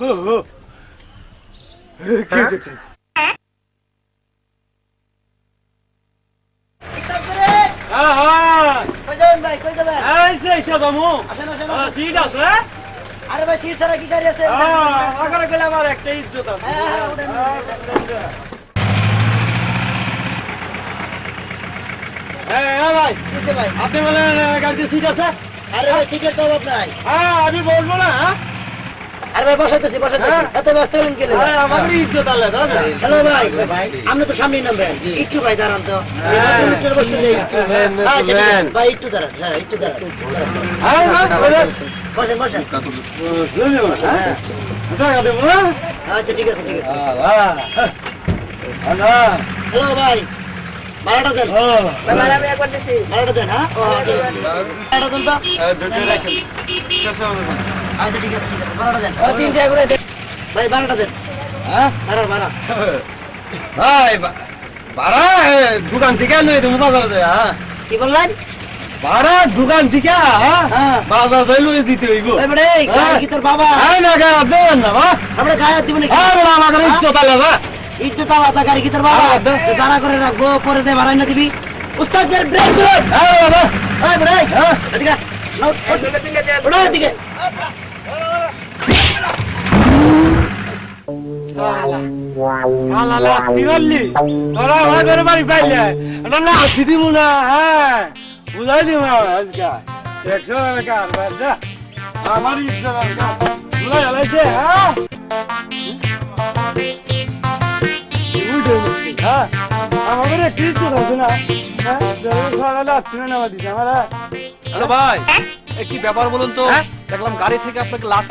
হ্যাঁ হ্যাঁ কই যাবেন ভাই কই যাবেন? এই যে সাদামু আসেন আসেন ঠিক আছে আরে ভাই সিট ছাড়া কি গাড়ি আছে? হ্যাঁ আগারে গেলে আমার একটা ইজ্জত আছে। হ্যাঁ, হ্যাঁ, উঠেন, এই, হ্যাঁ ভাই। ভাই? আপনি বলেন গাড়িতে সিট আছে? আরে ভাই সিটের তো অভাব নাই। হ্যাঁ আমি বলব না হ্যাঁ? আরে ভাই বসাইতেছি বসাইতেছি। হ্যাঁ। এত ব্যস্ত হলেন কি ইজ্জত আলে হ্যালো ভাই। আপনি তো সামনেই নামবেন একটু ভাই দাঁড়ান তো। হ্যাঁ। বসতে নেন, আচ্ছা, ঠিক আছে। নেন। ভাই একটু দাঁড়ান। হ্যাঁ একটু দাঁড়ান। হ্যাঁ, হ্যাঁ। বসেন বসেন। হ্যাঁ? দেবো না? আচ্ছা ঠিক আছে ঠিক আছে। হ্যাঁ, হ্যাঁ। হ্যাঁ, হ্যালো ভাই। ভাড়াটা দেন। হ্যাঁ। ভাড়াটা দেন হ্যাঁ? ও, ঠিক আছে। ভাড়াটা দেন তো? আচ্ছা ঠিক আছে ঠিক আছে ভাড়াটা দেন। তিনটা করে ভাই ভাড়াটা দেন। হ্যাঁ? ভাড়া ভাড়া ভাই, বা- ভাড়া এ, দোকান থেকে নই তুমি বাজার দেয় হ্যাঁ? কি বললেন? ভাড়া দোকান থেকে হ্যাঁ? হ্যাঁ। বাজার দেয় লই দিতে হইব। এই বেড়ে এই গায়ে কি তোর বাবা? হ্যাঁ না গা দেন না বা আমরা গায়ে দিব নাকি? বড় আমাদের ইজ্জত আলে বা ইজ্জত আলাদা গাড়ি কি তোর বাবা? দে। তো দাঁড়া করে রাখব পরে যে ভাড়াই না দিবি। উস্তাদের ব্রেক ধর। হ্যাঁ বাবা। এই বেড়ে হ্যাঁ। এদিকে নাও, ওঠো এদিকে হ্যাঁ আমার হ্যাঁ হ্যাঁ হ্যাঁ হ্যালো ভাই কি ব্যাপার বলুন তো? দেখলাম গাড়ি থেকে আপনাকে লাথ